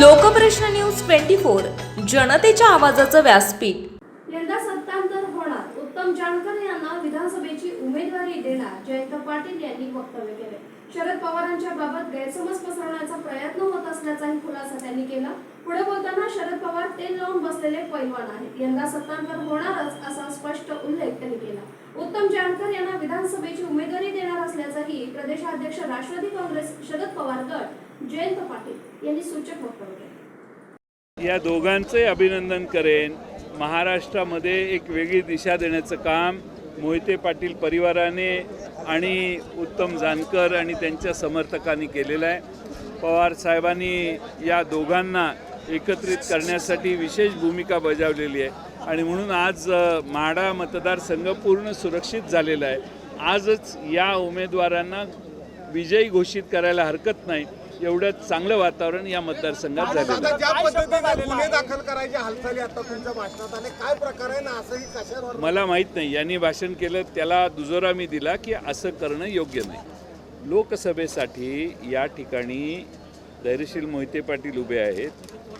Lokprashna news twenty four जनतेच्या आवाजाचं व्यासपीठ. यंदा सत्तांतर होणार. उत्तम जानकर यांना विधानसभेची उमेदवारी देणार जयंत पाटील यांनी वक्तव्य केले. शरद पवारांच्या बाबत गैरसमज पसरवण्याचा प्रयत्न होत असल्याचाही खुलासा त्यांनी केला. पुढे बोलताना शरद पवार तेल लावून बसलेले पैलवान आहेत. यंदा सत्तांतर होणारच असा स्पष्ट उल्लेख त्यांनी केला. उत्तम जानकर यांना विधानसभेची उमेदवारी देणार असल्याचंही प्रदेशाध्यक्ष राष्ट्रवादी काँग्रेस शरद जयंत पाटील यांनी सूचक वक्तव्य या दोघांचंही अभिनंदन करेन. महाराष्ट्रामध्ये एक वेगळी दिशा देण्याचं काम मोहिते पाटील परिवाराने आणि उत्तम जानकर आणि त्यांच्या समर्थकांनी केलेलं आहे. पवार साहेबांनी या दोघांना एकत्रित करण्यासाठी विशेष भूमिका बजावलेली आहे. आणि म्हणून आज अ, माढा मतदारसंघ पूर्ण सुरक्षित झालेला आहे. आजच या उमेदवारांना विजयी घोषित करायला हरकत नाही. एवढं चांगलं वातावरण या मतदारसंघात झालेलं आहे. ज्या पद्धतीने गुन्हे दाखल करायची हालचाली आता तुमच्या भाषणात आले काय प्रकार आहे ना असंही कशावर? मला माहीत नाही. यांनी भाषण केलं त्याला दुजोरा मी दिला की असं करणं योग्य नाही. लोकसभेसाठी या ठिकाणी धैर्यशील मोहिते पाटील उभे आहेत.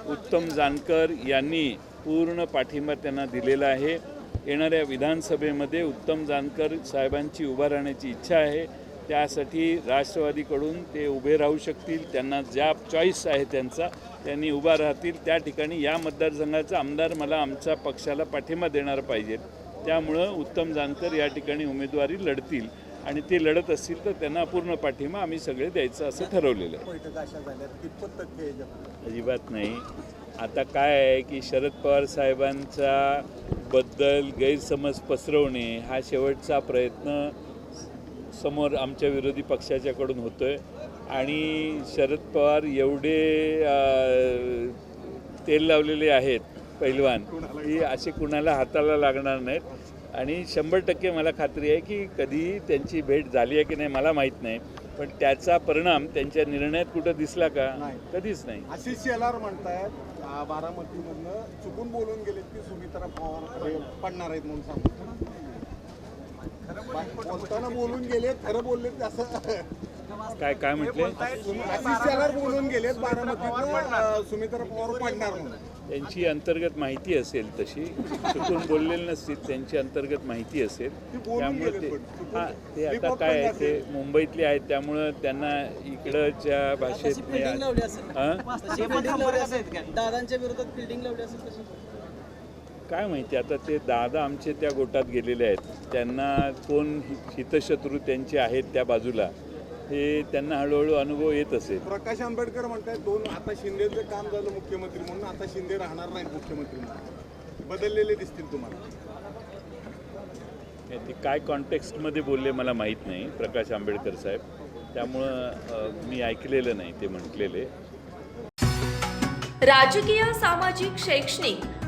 उत्तम जानकर यांनी पूर्ण पाठिंबा त्यांना दिलेला आहे. येणाऱ्या विधानसभेमध्ये उत्तम जानकर साहेबांची उभा राहण्याची इच्छा आहे. त्यासाठी राष्ट्रवादीकडून ते उभे राहू शकतील त्यांना ज्या चॉईस आहे त्यांचा त्यांनी उभा राहतील त्या ठिकाणी या मतदारसंघाचा आमदार मला आमच्या पक्षाला पाठिंबा देणार पाहिजेत त्यामुळं उत्तम जानकर या ठिकाणी उमेदवारी लढतील आणि ते लढत असतील तर त्यांना पूर्ण पाठिंबा आम्ही सगळे द्यायचं असं ठरवलेलं आहे? अजिबात नाही. आता काय आहे की शरद पवार साहेबांचा बद्दल गैरसमज पसरवणे हा शेवटचा प्रयत्न समोर आमच्या विरोधी पक्षाच्याकडून होतो आहे आणि शरद पवार एवढे तेल लावलेले आहेत पैलवान की असे कुणाला हाताला लागणार नाहीत. आणि शंभर टक्के मला खात्री आहे की कधी त्यांची भेट झाली आहे की नाही मला माहीत नाही. पण त्याचा परिणाम त्यांच्या निर्णयात कुठं दिसला का. कधीच नाही. आशिष शेलार म्हणतायत बारामतीमधनं चुकून बोलून गेलेत की सुमित्रा पवार पडणार आहेत म्हणून सांगतो बोलताना बोलून गेलेत खरं बोललेत असं काय काय म्हटले? बोलून गेलेत बारामतीतनं सुमित्रा पवार पडणार म्हणून. त्यांची अंतर्गत माहिती असेल तशी. चुकून बोललेली नसतील त्यांची अंतर्गत माहिती असेल. त्यामुळे ते. हां ते आता काय आहे. ते मुंबईतले आहेत त्यामुळं त्यांना इकडच्या भाषेत हां? दादांच्या विरोधात फिल्डिंग लावली असेल तशी. काय माहिती आता ते दादा आमचे त्या गोटात गेलेले आहेत. त्यांना कोण हितशत्रू त्यांचे आहेत त्या बाजूला हे त्यांना हळूहळू अनुभव येत असेल. प्रकाश आंबेडकर म्हणतायत दोन आता शिंदेचं काम झालं मुख्यमंत्री म्हणून आता शिंदे राहणार नाहीत मुख्यमंत्री म्हणून. बदललेले दिसतील तुम्हाला. ते काय कॉन्टेक्स्टमध्ये बोलले मला माहीत नाही प्रकाश आंबेडकर साहेब. त्यामुळं मी ऐकलेलं नाही ते म्हटलेले. राजकीय सामाजिक शैक्षणिक